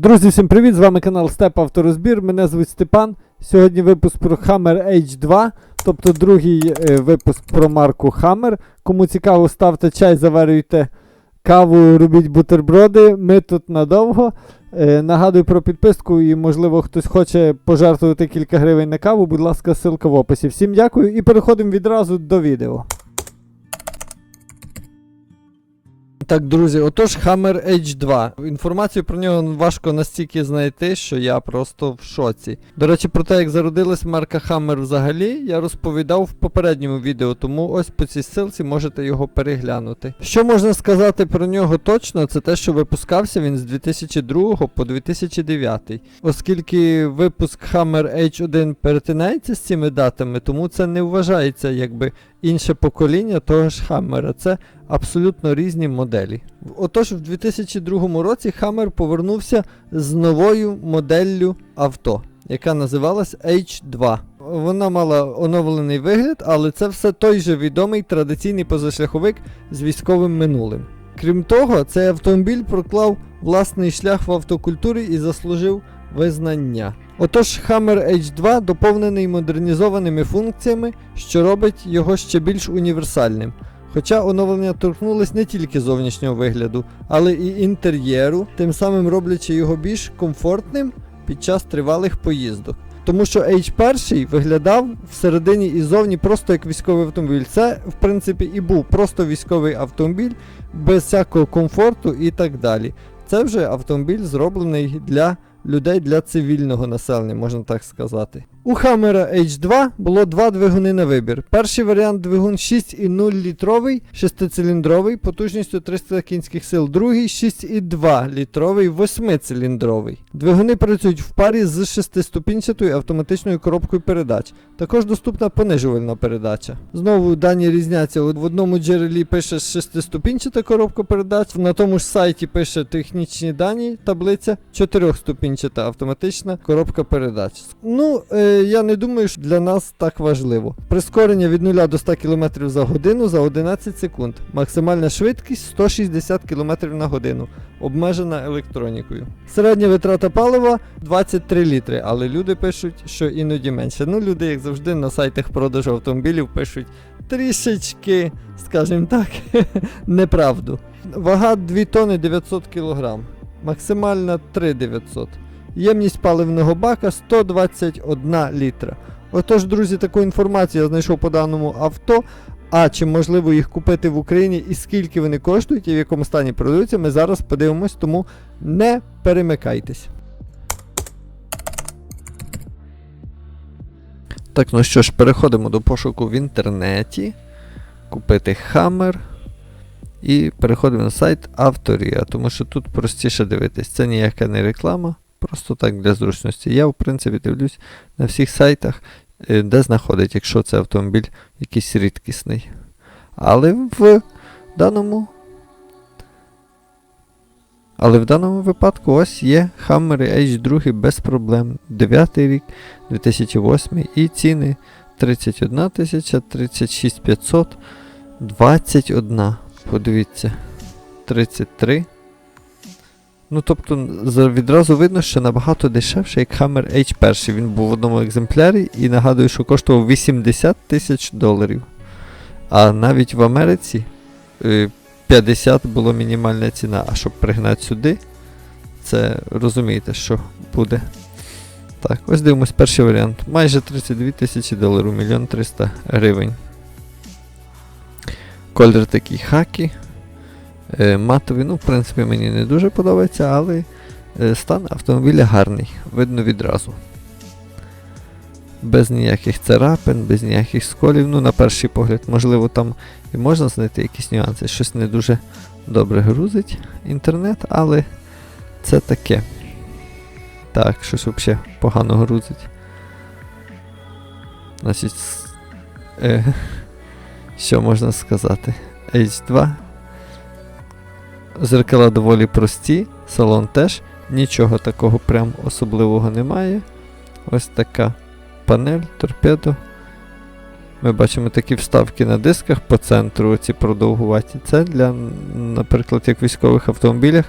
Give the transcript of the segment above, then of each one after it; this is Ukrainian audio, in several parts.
Друзі, всім привіт! З вами канал Степ Авторозбір. Мене звуть Степан. Сьогодні випуск про Hammer H2, тобто другий е, випуск про марку Hammer. Кому цікаво, ставте чай, заварюйте каву, робіть бутерброди. Ми тут надовго. Е, нагадую про підписку і, можливо, хтось хоче пожертвувати кілька гривень на каву. Будь ласка, ссылка в описі. Всім дякую і переходимо відразу до відео. Так, друзі, отож Hammer H2. Інформацію про нього важко настільки знайти, що я просто в шоці. До речі, про те, як зародилась марка Hammer взагалі, я розповідав в попередньому відео, тому ось по цій ссылці можете його переглянути. Що можна сказати про нього точно, це те, що випускався він з 2002 по 2009. Оскільки випуск Hammer H1 перетинається з цими датами, тому це не вважається якби інше покоління того ж Hammer. Це абсолютно різні моделі. Отож, в 2002 році Hammer повернувся з новою моделлю авто, яка називалась H2. Вона мала оновлений вигляд, але це все той же відомий традиційний позашляховик з військовим минулим. Крім того, цей автомобіль проклав власний шлях в автокультурі і заслужив визнання. Отож, Hammer H2 доповнений модернізованими функціями, що робить його ще більш універсальним. Хоча оновлення торкнулись не тільки зовнішнього вигляду, але і інтер'єру, тим самим роблячи його більш комфортним під час тривалих поїздок. Тому що H1 виглядав всередині і зовні просто як військовий автомобіль. Це, в принципі, і був просто військовий автомобіль без всякого комфорту і так далі. Це вже автомобіль зроблений для людей для цивільного населення, можна так сказати. У Hammer H2 було два двигуни на вибір. Перший варіант двигун 6,0 літровий, шестициліндровий, потужністю 300 кінських сил. Другий 6,2 літровий, восьмициліндровий. Двигуни працюють в парі з шестиступінчатою автоматичною коробкою передач. Також доступна понижувальна передача. Знову дані різняться. В одному джерелі пише шестиступінчата коробка передач, на тому ж сайті пише технічні дані, таблиця чотирьохступінчата автоматична коробка передач. Ну, е, я не думаю, що для нас так важливо. Прискорення від 0 до 100 км за годину за 11 секунд. Максимальна швидкість 160 км на годину, обмежена електронікою. Середня витрата палива 23 літри, але люди пишуть, що іноді менше. Ну, люди, як завжди, на сайтах продажу автомобілів пишуть трішечки, скажімо так, неправду. Вага 2 тонни 900 кг. Максимальна 3900. Ємність паливного бака 121 літра. Отож, друзі, таку інформацію я знайшов по даному авто. А чи можливо їх купити в Україні і скільки вони коштують і в якому стані продаються, ми зараз подивимось, тому не перемикайтесь. Так, ну що ж, переходимо до пошуку в інтернеті. Купити Hammer. І переходимо на сайт Авторія, тому що тут простіше дивитись. Це ніяка не реклама, просто так для зручності. Я, в принципі, дивлюсь на всіх сайтах, е, де знаходить, якщо це автомобіль якийсь рідкісний. Але в даному. Але в даному випадку ось є Hammer H2 без проблем. 9 рік, 2008 і ціни 31 тисяча, 36 500, 21. Подивіться. 33. Ну, тобто, відразу видно, що набагато дешевше, як Hammer H1. Він був в одному екземплярі і нагадую, що коштував 80 тисяч доларів. А навіть в Америці е, 50 було мінімальна ціна. А щоб пригнати сюди, це розумієте, що буде. Так, ось дивимось перший варіант. Майже 32 тисячі доларів, 1 300 гривень. Колір такий хакі. Е, матовий, ну, в принципі, мені не дуже подобається, але е, стан автомобіля гарний, видно відразу. Без ніяких царапин, без ніяких сколів. Ну, на перший погляд, можливо, там і можна знайти якісь нюанси. Щось не дуже добре грузить інтернет, але це таке. Так, щось взагалі погано грузить. Значить, е, що можна сказати? H2. Зеркала доволі прості, салон теж, нічого такого прям особливого немає. Ось така панель, торпедо. Ми бачимо такі вставки на дисках по центру, ці продовгуваті. Це для, наприклад, як в військових автомобілях,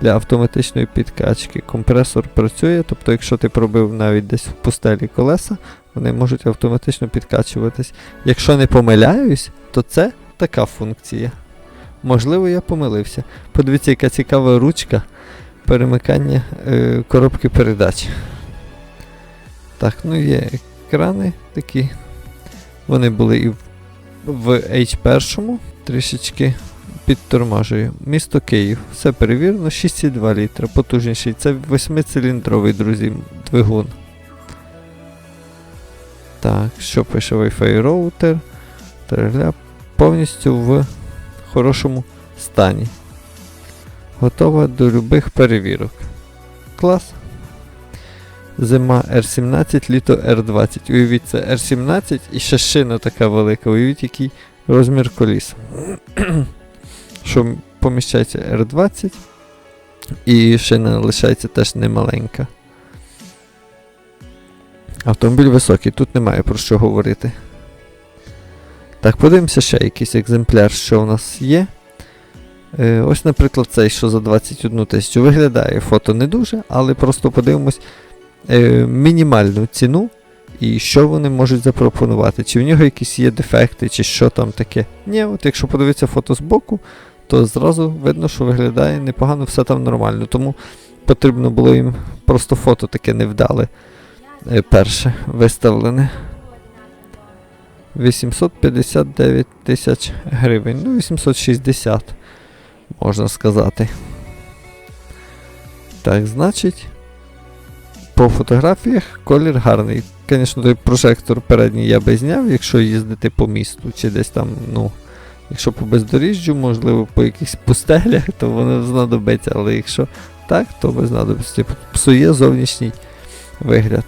для автоматичної підкачки. Компресор працює, тобто, якщо ти пробив навіть десь в пустелі колеса, вони можуть автоматично підкачуватись. Якщо не помиляюсь, то це така функція. Можливо, я помилився. Подивіться, яка цікава ручка перемикання е, коробки передач. Так, ну є екрани такі. Вони були і в, в H1 трішечки підтормажую. Місто Київ. Все перевірено, 6,2 літра, потужніший. Це 8-циліндровий, друзі, двигун. Так, що пише Wi-Fi роутер? Повністю в хорошому стані. Готова до любих перевірок. Клас. Зима R17, літо R20. Уявіть, це R17 і ще шина така велика. Уявіть, який розмір коліс. Що поміщається R20. І шина лишається теж немаленька. Автомобіль високий, тут немає про що говорити. Так, подивимося ще якийсь екземпляр, що у нас є. Е, ось, наприклад, цей, що за 21 тисячу. Виглядає фото не дуже, але просто подивимось е, мінімальну ціну і що вони можуть запропонувати. Чи в нього якісь є дефекти, чи що там таке. Ні, от якщо подивитися фото з боку, то зразу видно, що виглядає непогано, все там нормально. Тому потрібно було їм просто фото таке невдале е, перше виставлене. 859 тисяч гривень. Ну, 860, можна сказати. Так, значить, по фотографіях колір гарний. Звісно, той прожектор передній я би зняв, якщо їздити по місту, чи десь там, ну, якщо по бездоріжжю, можливо, по якихось пустелях, то воно знадобиться, але якщо так, то без знадобиться. Псує зовнішній вигляд.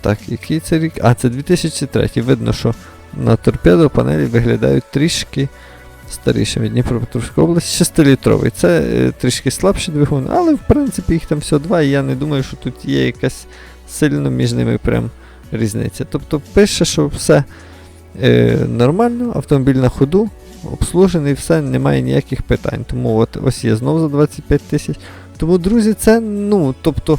Так, який це рік? А, це 2003. Видно, що на торпедо панелі виглядають трішки старішими. Дніпропетровська область 6-літровий. Це е, трішки слабший двигун, але в принципі їх там всього два, і я не думаю, що тут є якась сильно між ними прям різниця. Тобто пише, що все е, нормально, автомобіль на ходу, обслужений, все, немає ніяких питань. Тому от ось є знов за 25 тисяч. Тому, друзі, це, ну, тобто.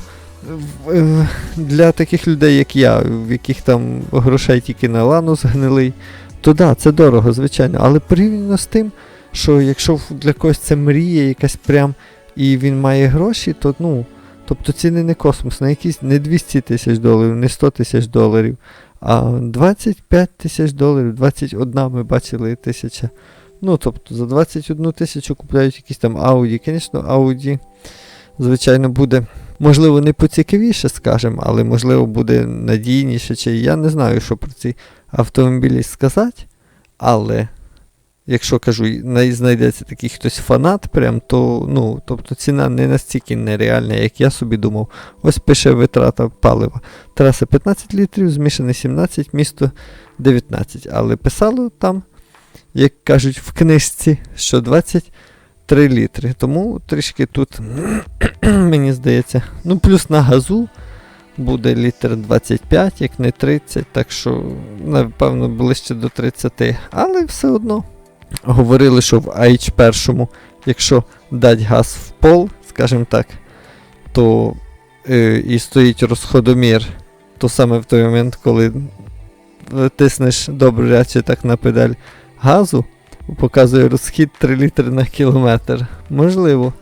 Для таких людей, як я, в яких там грошей тільки на ланус гнилий, то да, це дорого, звичайно. Але порівняно з тим, що якщо для когось це мрія якась прям, і він має гроші, то ну, тобто ціни не космос, на якісь не 200 тисяч доларів, не 100 тисяч доларів, а 25 тисяч доларів, 21 ми бачили тисяча. Ну, тобто за 21 тисячу купляють якісь там Audi. Звісно, Audi, звичайно, буде. Можливо, не поцікавіше, скажемо, але можливо буде надійніше, чи я не знаю, що про ці автомобілі сказати. Але якщо кажу, знайдеться такий хтось фанат, прям, то ну, тобто ціна не настільки нереальна, як я собі думав. Ось пише витрата палива. Траса 15 літрів, змішане 17, місто 19. Але писало там, як кажуть в книжці, що 23 літри. Тому трішки тут, мені здається, ну плюс на газу буде літр 25, як не 30, так що, напевно, ближче до 30. Але все одно говорили, що в IH1, якщо дать газ в пол, скажімо так, то е, і стоїть розходомір, то саме в той момент, коли тиснеш добряче так на педаль газу, показує розхід 3 літри на кілометр. Можливо.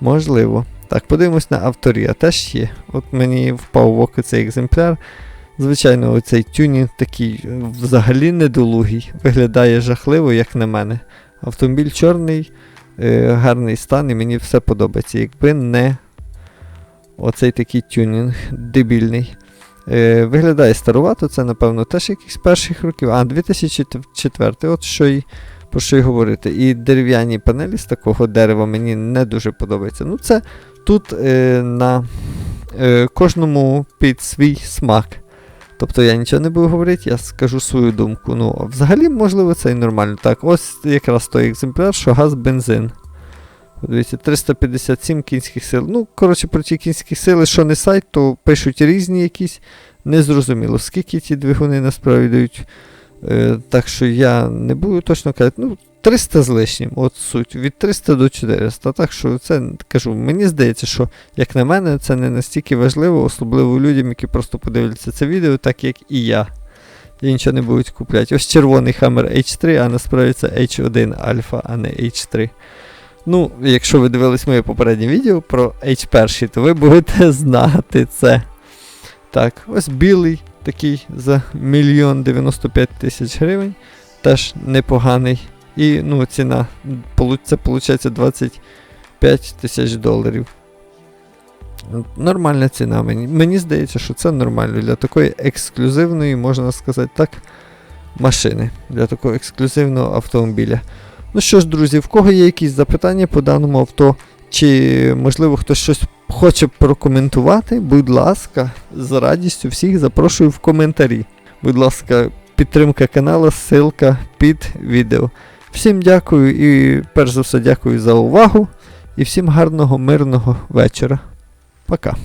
Можливо. Так, подивимось на авторія. Теж є. От мені впав в око цей екземпляр. Звичайно, оцей тюнінг такий е, взагалі недолугий. Виглядає жахливо, як на мене. Автомобіль чорний, е, гарний стан, і мені все подобається. Якби не оцей такий тюнінг дебільний. Е, виглядає старувато, це, напевно, теж якийсь перших років. А, 2004, от що й про що й говорити. І дерев'яні панелі з такого дерева мені не дуже подобається. Ну, це тут е, на е, кожному під свій смак. Тобто я нічого не буду говорити, я скажу свою думку. Ну, взагалі, можливо, це і нормально. Так, ось якраз той екземпляр, що газ бензин. Дивіться, 357 кінських сил. Ну, коротше, про ті кінські сили, що не сайт, то пишуть різні якісь. Незрозуміло, скільки ті двигуни насправді дають. Е, так що я не буду точно казати. Ну, 300 з лишнім, от суть, від 300 до 400. Так що це кажу, мені здається, що, як на мене, це не настільки важливо, особливо людям, які просто подивляться це відео, так як і я. І нічого не будуть купляти. Ось червоний Hammer H3, а насправді це H1 Alpha, а не H3. Ну, якщо ви дивились моє попереднє відео про H1, то ви будете знати це. Так, ось білий такий за мільйон 95 тисяч гривень. Теж непоганий. І ну, ціна це виходить 25 тисяч доларів. Нормальна ціна мені. Мені здається, що це нормально для такої ексклюзивної, можна сказати так, машини. Для такого ексклюзивного автомобіля. Ну що ж, друзі, в кого є якісь запитання по даному авто, чи можливо хтось щось хоче прокоментувати, будь ласка, з радістю всіх запрошую в коментарі. Будь ласка, підтримка каналу, ссылка під відео. Всім дякую і перш за все дякую за увагу. І всім гарного, мирного вечора. Пока.